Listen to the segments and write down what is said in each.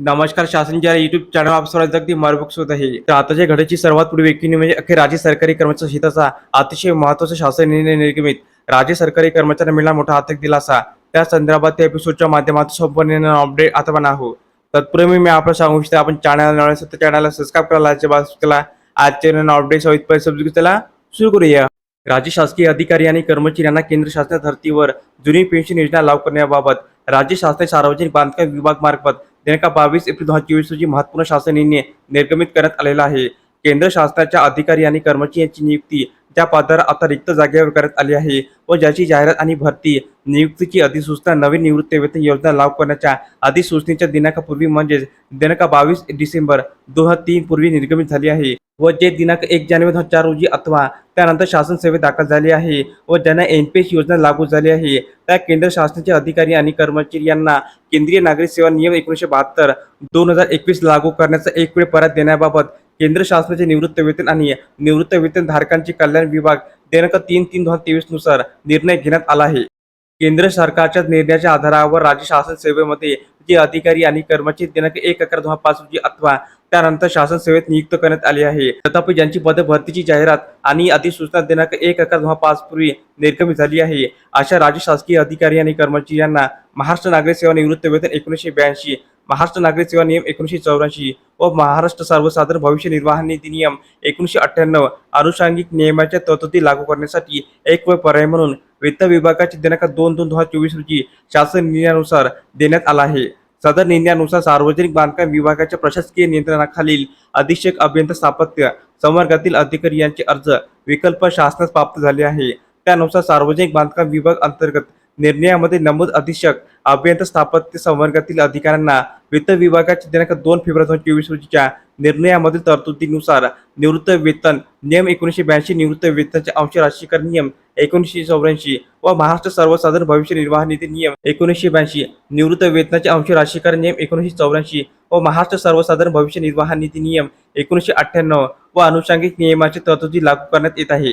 नमस्कार शासन ज्या युट्यूब चॅनल आप अगदी मार्गदर्शक होत आहे. तर आताच्या घडीची सर्वात पुढे व्यक्ती म्हणजे अखेर राज्य सरकारी कर्मचारी हिताचा अतिशय महत्त्वाचा शासन निर्णय निर्गमित राज्य सरकारी कर्मचाऱ्यांना मिळणार मोठा आर्थिक दिलासा. त्या संदर्भात त्या एपिसोडच्या माध्यमातून संपूर्ण अपडेट आता पण आहो तत्पूर्वी मी आपल्याला सांगू इच्छितो आपण चॅनल नवीन चॅनलला सबस्क्राईब करायला आजच्या बाजू केला अपडेट त्याला सुरू करूया. राज्य शासकीय अधिकारी आणि कर्मचाऱ्यांना केंद्र शासनाच्या धर्तीवर जुनी पेन्शन योजना लागू करण्याबाबत राज्य शासनाचे सार्वजनिक बांधकाम विभाग मार्फत दिनांक बावीस एप्रिल दोन हजार चोवीस रोजी महत्त्वपूर्ण शासन निर्णय निर्गमित करण्यात आलेला आहे. केंद्र शासनाच्या अधिकारी आणि कर्मचारी यांची नियुक्ती त्या पदावर आता रिक्त जागेवर करण्यात आली आहे व ज्याची जाहिरात आणि भरती नियुक्तीची अधिसूचना नवीन निवृत्ती वेतन योजना लागू करण्याच्या अधिसूचनेच्या दिनांकापूर्वी म्हणजेच दिनांक बावीस डिसेंबर दोन हजार तीन पूर्वी निर्गमित झाली आहे व जे दिनांक एक जानेवारी दोन हजार चार रोजी अथवा त्यानंतर शासन सेवेत दाखल झाले आहे व ज्यांना एन पी एस योजना लागू झाली आहे त्या केंद्र शासनाचे अधिकारी आणि कर्मचारी यांना केंद्रीय नागरिक सेवा नियम एकोणीसशे बहात्तर दोन हजार एकवीस लागू करण्याचा एक वेळ परत देण्याबाबत केंद्र शासनाचे निवृत्त वेतन आणि निवृत्त वेतन धारकांचे कल्याण विभाग दिनांक तीन तीन दोन हजार तेवीसनुसार निर्णय घेण्यात आला आहे. केंद्र सरकारच्या निर्णयाच्या आधारावर राज्य शासन सेवेमध्ये जे अधिकारी आणि कर्मचारी दिनांक एक अकरा दोन हजार पाच रोजी अथवा त्यानंतर शासन सेवेत नियुक्त करण्यात आले आहे. तथापि ज्यांची पद भरतीची जाहिरात आणि अधिसूचना दिनांक एक अकरा दोन हजार पाच पूर्वी निर्गमित झाली आहे अशा राज्य शासकीय अधिकारी आणि कर्मचारी यांना महाराष्ट्र नागरिक सेवा निवृत्त वेतन एकोणीसशे ब्याऐंशी महाराष्ट्र नागरिक सेवा नियम एकोणीसशे चौऱ्याऐंशी व महाराष्ट्र सर्वसाधारण भविष्य निर्वाह निधी नियम एकोणीसशे अठ्ठ्याण्णव अनुषंगिक नियमाच्या तरतुदी लागू करण्यासाठी एक व पर्याय म्हणून वित्त विभागाची दिनांक दोन दोन दोन हजार चोवीस रोजी शासन निर्णयानुसार देण्यात आला आहे. सदर निर्णयानुसार सार्वजनिक बांधकाम विभागाच्या प्रशासकीय नियंत्रणाखालील अधीक्षक अभियंता स्थापत्य संवर्गातील अधिकारी यांचे अर्ज विकल्प शासनास प्राप्त झाले आहे. त्यानुसार सार्वजनिक बांधकाम विभाग अंतर्गत निर्णयामध्ये नमूद अधीक्षक अभियंता स्थापत्य संवर्गातील अधिकाऱ्यांना वित्त विभागाच्या दिनांक दोन फेब्रुवारी दोन चोवीस रोजीच्या निर्णयामधील तरतुदीनुसार निवृत्त वेतन नियम एकोणीसशे ब्याऐंशी निवृत्त वेतनाचे अंश राशीकरण नियम एकोणीसशे चौऱ्याऐंशी व महाराष्ट्र सर्वसाधारण भविष्य निर्वाह निधी नियम एकोणीसशे ब्याऐंशी निवृत्त वेतनाचे अंश राशीकरण नियम एकोणीसशे चौऱ्याऐंशी व महाराष्ट्र सर्वसाधारण भविष्य निर्वाह निधी नियम एकोणीसशे अठ्ठ्याण्णव व अनुषंगिक नियमाची तरतुदी लागू करण्यात येत आहे.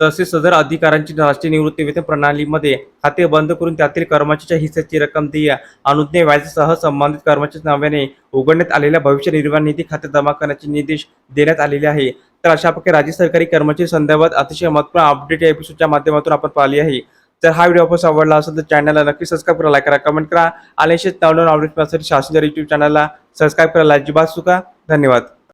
तसेच सदर अधिकाऱ्यांची राष्ट्रीय निवृत्ती वेतन प्रणालीमध्ये खाते बंद करून त्यातील कर्मचाऱ्याच्या हिस्साची रक्कम देय अनुज्ञे व्याजासह संबंधित कर्मचाऱ्याच्या नावाने उघडण्यात आलेल्या भविष्य निर्वाह निधी खाते जमा करण्याचे निर्देश देण्यात आलेले आहे. तर अशा प्रकारे राज्य सरकारी कर्मचारी संदर्भात अतिशय महत्त्वपूर्ण अपडेट या एपिसोडच्या माध्यमातून आपण पाहिली आहे. जर हा व्हिडिओ आपण आवडला असेल तर चॅनलला नक्की सबस्क्राईब करा लाईक करा कमेंट करा आणि असेच नवनवीन अपडेट शासन युट्यूब चॅनलला सबस्क्राईब करायला अजिबात चुका धन्यवाद.